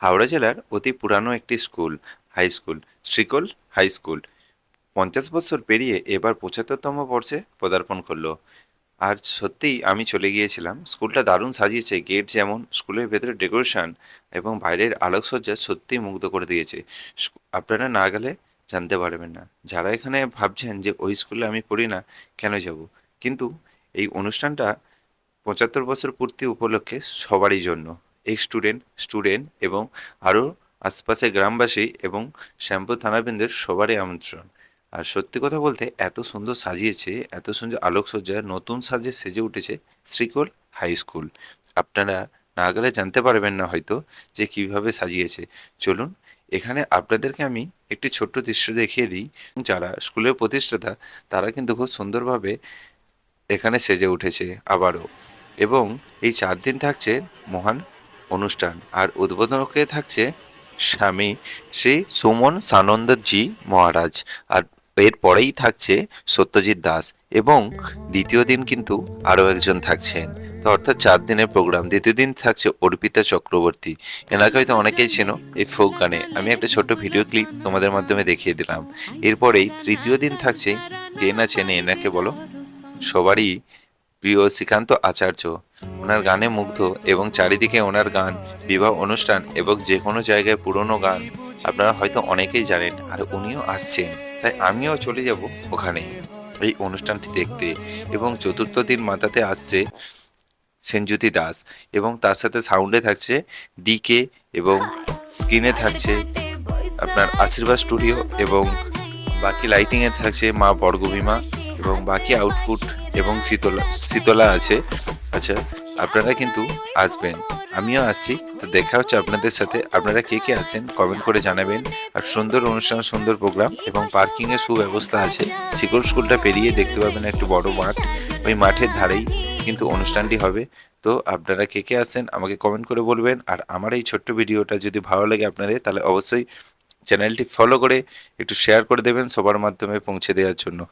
হাওড়া জেলার অতি পুরানো একটি school high school Srikol high school পঞ্চাশ বছর পেরিয়ে এবার পঁচাত্তরতম বর্ষে পদার্পণ করল। আর সত্যিই আমি চলে গিয়েছিলাম। স্কুলটা দারুণ সাজিয়েছে। গেট যেমন স্কুলের ভেতরে ডেকোরেশন এবং বাইরের আলোকসজ্জা সত্যিই মুগ্ধ করে দিয়েছে। আপনারা না গেলে জানতে পারবেন না। যারা এখানে ভাবছেন যে ওই স্কুলে আমি পড়ি না, কেন যাব? কিন্তু এই অনুষ্ঠানটা পঁচাত্তর বছর পূর্তি উপলক্ষে সবারই জন্য। এক্স স্টুডেন্ট স্টুডেন্ট এবং আরও আশপাশে গ্রামবাসী এবং শ্যামপুর থানাবৃন্দের সবারই আমন্ত্রণ। আর সত্যি কথা বলতে এত সুন্দর সাজিয়েছে, এত সুন্দর আলোকসজ্জা, নতুন সাজে সেজে উঠেছে শ্রীকোল হাই স্কুল। আপনারা না গেলে জানতে পারবেন না হয়তো যে কীভাবে সাজিয়েছে। চলুন, এখানে আপনাদেরকে আমি একটি ছোট্ট দৃশ্য দেখিয়ে দিই। যারা স্কুলের প্রতিষ্ঠাতা, তারা কিন্তু খুব সুন্দরভাবে এখানে সেজে উঠেছে আবারও। এবং এই চার দিন থাকছে মহান অনুষ্ঠান। আর উদ্বোধনকে থাকছে স্বামী শ্রী সুমন সানন্দজি মহারাজ। আর এর পরেই থাকছে সত্যজিৎ দাস এবং দ্বিতীয় দিন কিন্তু আরও একজন থাকছেন। তো অর্থাৎ চার দিনের প্রোগ্রাম। দ্বিতীয় দিন থাকছে অর্পিতা চক্রবর্তী। এনাকে হয়তো অনেকেই চেনো এই ফোক গানে। আমি একটা ছোট্ট ভিডিও ক্লিপ তোমাদের মাধ্যমে দেখিয়ে দিলাম। এরপরেই তৃতীয় দিন থাকছে। কে না চেনে এনাকে বলো? সবারই প্রিয় শ্রীকান্ত আচার্য, ওনার গানে মুগ্ধ এবং চারিদিকে ওনার গান, বিবাহ অনুষ্ঠান এবং যে কোনো জায়গায় পুরনো গান, আপনারা হয়তো অনেকেই জানেন আর উনিও আসছেন। তাই আমিও চলে যাব ওখানে এই অনুষ্ঠানটি দেখতে এবং চতুর্থ দিন মাথাতে আসছে সেনজ্যোতি দাস এবং তার সাথে সাউন্ডে থাকছে ডিকে এবং স্ক্রিনে থাকছে আপনার আশীর্বাদ স্টুডিও এবং বাকি লাইটিংয়ে থাকছে মা বর্গভীমা এবং বাকি আউটপুট এবং শীতলা শীতলা আছে। আচ্ছা আপনারা কিন্তু আসবেন। আমিও আসছি। তো দেখা হচ্ছে আপনাদের সাথে। আপনারা কে কে আসছেন কমেন্ট করে জানাবেন। আর সুন্দর অনুষ্ঠান, সুন্দর প্রোগ্রাম এবং পার্কিংয়ের সুব্যবস্থা আছে। শিকল স্কুলটা পেরিয়ে দেখতে পাবেন একটু বড় মাঠ। ওই মাঠের ধারেই কিন্তু অনুষ্ঠানটি হবে। তো আপনারা কে কে আসছেন আমাকে কমেন্ট করে বলবেন। আর আমার এই ছোট্ট ভিডিওটা যদি ভালো লাগে আপনাদের, তাহলে অবশ্যই চ্যানেলটি ফলো করে একটু শেয়ার করে দেবেন সবার মাধ্যমে পৌঁছে দেওয়ার জন্য।